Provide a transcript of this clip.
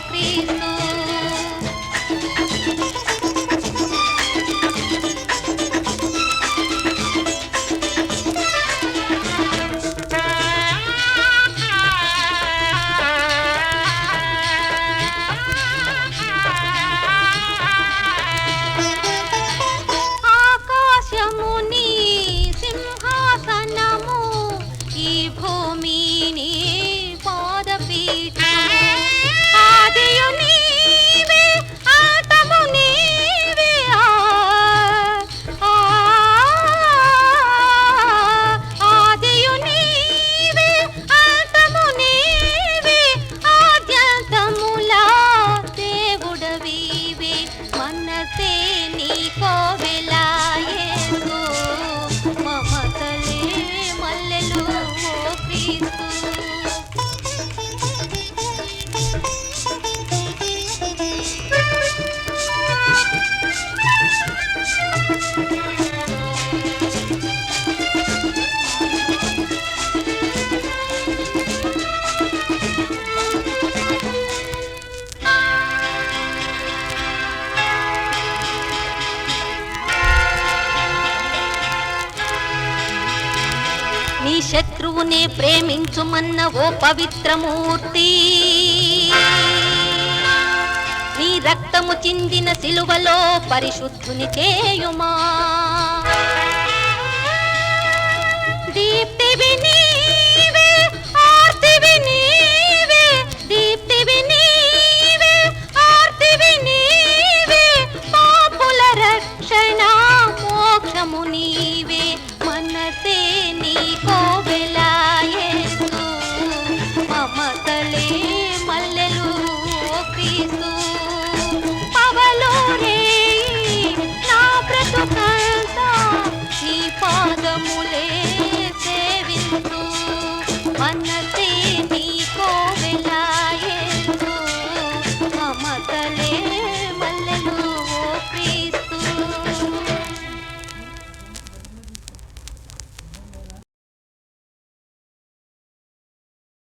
Cristo. మమతలే మల్లెలు మోపిస్తూ శత్రువుని ప్రేమించుమన్న ఓ పవిత్రమూర్తి. నీ రక్తము చిందిన సిలువలో పరిశుద్ధుని చేయుమా? அன்ன